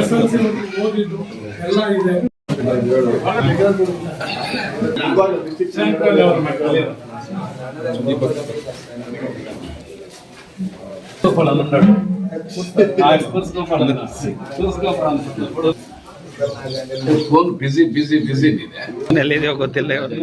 S L C ಓದಿದ್ದು ಎಲ್ಲ ಇದೆ. ಫೋನ್ ಬಿಸಿ ಬಿಸಿ ಬಿಸಿ ಇದೆ ಎಲ್ಲಿದೆಯೋ ಗೊತ್ತಿಲ್ಲ ಇವತ್ತು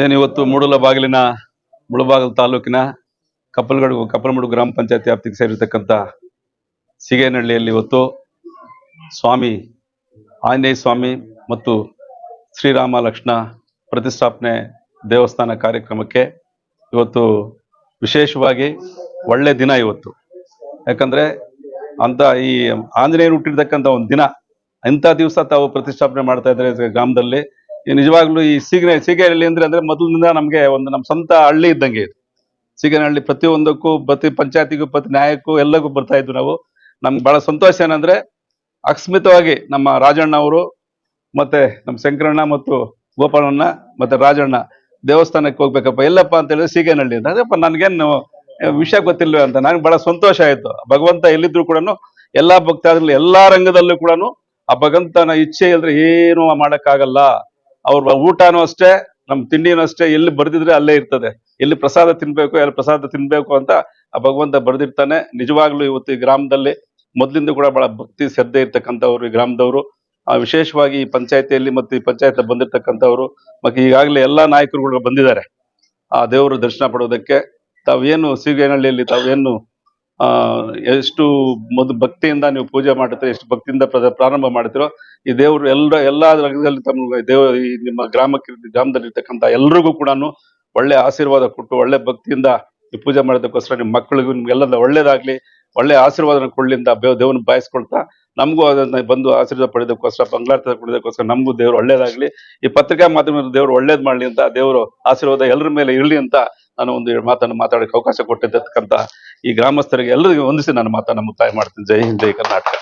ಏನಿವತ್ತು ಮೂಡಲ ಬಾಗಿಲಿನ ಮುಳಬಾಗಿಲು ತಾಲೂಕಿನ ಕಪ್ಪಲ್ಗಡು ಕಪ್ಪಲಮಡು ಗ್ರಾಮ ಪಂಚಾಯತ್ ವ್ಯಾಪ್ತಿಗೆ ಸೇರಿರ್ತಕ್ಕಂಥ ಸಿಗೇನಹಳ್ಳಿಯಲ್ಲಿ ಇವತ್ತು ಸ್ವಾಮಿ ಆಂಜನೇಯ ಸ್ವಾಮಿ ಮತ್ತು ಶ್ರೀರಾಮ ಲಕ್ಷ್ಮಣ ಪ್ರತಿಷ್ಠಾಪನೆ ದೇವಸ್ಥಾನ ಕಾರ್ಯಕ್ರಮಕ್ಕೆ ಇವತ್ತು ವಿಶೇಷವಾಗಿ ಒಳ್ಳೆ ದಿನ ಇವತ್ತು. ಯಾಕಂದ್ರೆ ಅಂತ ಈ ಆಂಜನೇಯರು ಹುಟ್ಟಿರ್ತಕ್ಕಂಥ ಒಂದು ದಿನ ಇಂಥ ದಿವಸ ತಾವು ಪ್ರತಿಷ್ಠಾಪನೆ ಮಾಡ್ತಾ ಇದ್ದಾರೆ ಗ್ರಾಮದಲ್ಲಿ. ನಿಜವಾಗ್ಲೂ ಈ ಸೀಗನೆ ಸೀಗೆಹಳ್ಳಿ ಅಂದ್ರೆ ಅಂದ್ರೆ ಮೊದಲಿನಿಂದ ನಮ್ಗೆ ಒಂದು ನಮ್ಮ ಸ್ವಂತ ಹಳ್ಳಿ ಇದ್ದಂಗೆ ಇದು. ಸೀಗನಹಳ್ಳಿ ಪ್ರತಿಯೊಂದಕ್ಕೂ, ಪ್ರತಿ ಪಂಚಾಯತಿಗೂ, ಪ್ರತಿ ನ್ಯಾಯಕ್ಕೂ ಎಲ್ಲಕ್ಕೂ ಬರ್ತಾ ಇದ್ವಿ ನಾವು. ನಮ್ಗೆ ಬಹಳ ಸಂತೋಷ ಏನಂದ್ರೆ, ಅಕಸ್ಮಿತವಾಗಿ ನಮ್ಮ ರಾಜಣ್ಣ ಅವರು ಮತ್ತೆ ನಮ್ಮ ಶಂಕರಣ್ಣ ಮತ್ತು ಗೋಪಾಲಣ್ಣ ಮತ್ತೆ ರಾಜಣ್ಣ ದೇವಸ್ಥಾನಕ್ಕೆ ಹೋಗ್ಬೇಕಪ್ಪ, ಎಲ್ಲಪ್ಪ ಅಂತ ಹೇಳಿದ್ರೆ ಸೀಗೇನಹಳ್ಳಿ ಅಂತ. ಅದೇಪ್ಪ ನನ್ಗೇನು ವಿಷಯ ಗೊತ್ತಿಲ್ವೇ ಅಂತ. ನನಗೆ ಬಹಳ ಸಂತೋಷ ಆಯ್ತು. ಭಗವಂತ ಎಲ್ಲಿದ್ರು ಕೂಡ ಎಲ್ಲಾ ಭಕ್ತಾದ್ರಲ್ಲಿ ಎಲ್ಲಾ ರಂಗದಲ್ಲೂ ಕೂಡ ಆ ಭಗವಂತನ ಇಚ್ಛೆ ಇಲ್ದ್ರೆ ಏನು ಮಾಡಕ್ಕಾಗಲ್ಲ. ಅವ್ರ ಊಟನೂ ಅಷ್ಟೇ, ನಮ್ ತಿಂಡಿನೂ ಅಷ್ಟೇ, ಎಲ್ಲಿ ಬರ್ದಿದ್ರೆ ಅಲ್ಲೇ ಇರ್ತದೆ. ಎಲ್ಲಿ ಪ್ರಸಾದ ತಿನ್ಬೇಕು ಎಲ್ಲಿ ಪ್ರಸಾದ ತಿನ್ಬೇಕು ಅಂತ ಆ ಭಗವಂತ ಬರ್ದಿರ್ತಾನೆ. ನಿಜವಾಗ್ಲೂ ಇವತ್ತು ಈ ಗ್ರಾಮದಲ್ಲಿ ಮೊದ್ಲಿಂದ ಕೂಡ ಬಹಳ ಭಕ್ತಿ, ಶ್ರದ್ಧೆ ಇರ್ತಕ್ಕಂಥವ್ರು ಈ ಗ್ರಾಮದವರು. ವಿಶೇಷವಾಗಿ ಈ ಪಂಚಾಯತಿಯಲ್ಲಿ ಮತ್ತು ಈ ಪಂಚಾಯತ್ ಬಂದಿರ್ತಕ್ಕಂಥವ್ರು, ಮತ್ತೆ ಈಗಾಗಲೇ ಎಲ್ಲಾ ನಾಯಕರುಗಳು ಬಂದಿದ್ದಾರೆ. ಆ ದೇವರು ದರ್ಶನ ಪಡೋದಕ್ಕೆ ತಾವೇನು ಸೀಗೇನಹಳ್ಳಿಯಲ್ಲಿ ತಾವೇನು ಆ, ಎಷ್ಟು ಮೊದಲು ಭಕ್ತಿಯಿಂದ ನೀವು ಪೂಜೆ ಮಾಡ್ತೀರೋ ಎಷ್ಟು ಭಕ್ತಿಯಿಂದ ಪ್ರ- ಪ್ರಾರಂಭ ಮಾಡ್ತೀರೋ ಈ ದೇವರು ಎಲ್ಲ ಎಲ್ಲಾ ರಂಗದಲ್ಲಿ ತಮ್ಮ ದೇವ, ಈ ನಿಮ್ಮ ಗ್ರಾಮಕ್ಕೆ ಗ್ರಾಮದಲ್ಲಿ ಇರತಕ್ಕಂತ ಎಲ್ರಿಗೂ ಕೂಡ ಒಳ್ಳೆ ಆಶೀರ್ವಾದ ಕೊಟ್ಟು, ಒಳ್ಳೆ ಭಕ್ತಿಯಿಂದ ನೀವು ಪೂಜೆ ಮಾಡೋದಕ್ಕೋಸ್ಕರ ನಿಮ್ಮ ಮಕ್ಕಳಿಗೂ ನಿಮ್ಗೆಲ್ಲ ಒಳ್ಳೇದಾಗ್ಲಿ, ಒಳ್ಳೆ ಆಶೀರ್ವಾದ ಕೊಡ್ಲಿಂದ ದೇವನ ಬಾಯಿಸ್ಕೊಳ್ತಾ, ನಮಗೂ ಅದನ್ನ ಬಂದು ಆಶೀರ್ವಾದ ಪಡೆಯೋದಕ್ಕೋಸ್ಕರ ಬಂಗಾರ ಪಡೆಯೋದಕ್ಕೋಸ್ಕರ ನಮಗೂ ದೇವ್ರು ಒಳ್ಳೇದಾಗ್ಲಿ. ಈ ಪತ್ರಿಕಾ ಮಾಧ್ಯಮದ ದೇವ್ರು ಒಳ್ಳೇದ್ ಮಾಡ್ಲಿ ಅಂತ ದೇವರು ಆಶೀರ್ವಾದ ಎಲ್ಲರ ಮೇಲೆ ಇರ್ಲಿ ಅಂತ ನಾನು ಒಂದು ಮಾತನ್ನು ಮಾತಾಡಕ್ಕೆ ಅವಕಾಶ ಕೊಟ್ಟಿದ್ದಕ್ಕಂತ ಈ ಗ್ರಾಮಸ್ಥರಿಗೆ ಎಲ್ಲರಿಗೂ ವಂದಿಸಿ ನಾನು ಮಾತನ್ನು ಮುಕ್ತಾಯ ಮಾಡ್ತೀನಿ. ಜೈ ಹಿಂದ್, ಜೈ ಕರ್ನಾಟಕ.